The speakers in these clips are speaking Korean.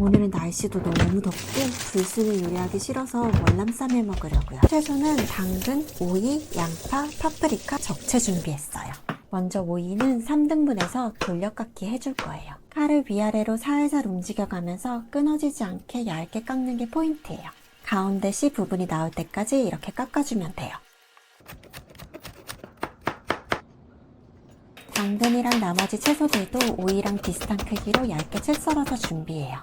오늘은 날씨도 너무 덥고 불순을 요리하기 싫어서 월남쌈 해 먹으려고요. 채소는 당근, 오이, 양파, 파프리카 적채 준비했어요. 먼저 오이는 3등분해서 돌려깎기 해줄 거예요. 칼을 위아래로 살살 움직여가면서 끊어지지 않게 얇게 깎는 게 포인트예요. 가운데 씨 부분이 나올 때까지 이렇게 깎아주면 돼요. 당근이랑 나머지 채소들도 오이랑 비슷한 크기로 얇게 채 썰어서 준비해요.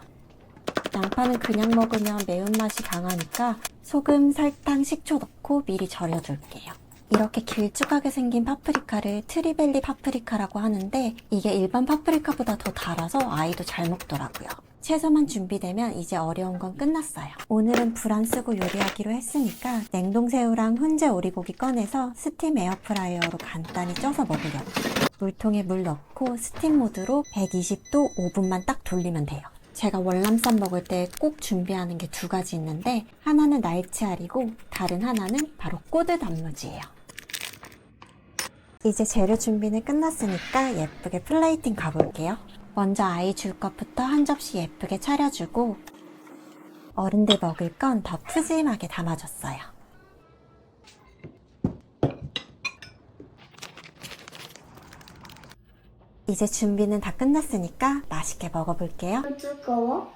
양파는 그냥 먹으면 매운맛이 강하니까 소금, 설탕, 식초 넣고 미리 절여줄게요. 이렇게 길쭉하게 생긴 파프리카를 트리벨리 파프리카라고 하는데 이게 일반 파프리카보다 더 달아서 아이도 잘 먹더라고요. 채소만 준비되면 이제 어려운 건 끝났어요. 오늘은 불 안 쓰고 요리하기로 했으니까 냉동새우랑 훈제 오리고기 꺼내서 스팀 에어프라이어로 간단히 쪄서 먹으려고. 물통에 물 넣고 스팀 모드로 120도 5분만 딱 돌리면 돼요. 제가 월남쌈 먹을 때 꼭 준비하는 게 두 가지 있는데 하나는 날치알이고 다른 하나는 바로 꼬드 단무지예요. 이제 재료 준비는 끝났으니까 예쁘게 플레이팅 가볼게요. 먼저 아이 줄 것부터 한 접시 예쁘게 차려주고 어른들 먹을 건 더 푸짐하게 담아줬어요. 이제 준비는 다 끝났으니까 맛있게 먹어볼게요. 뜨거워?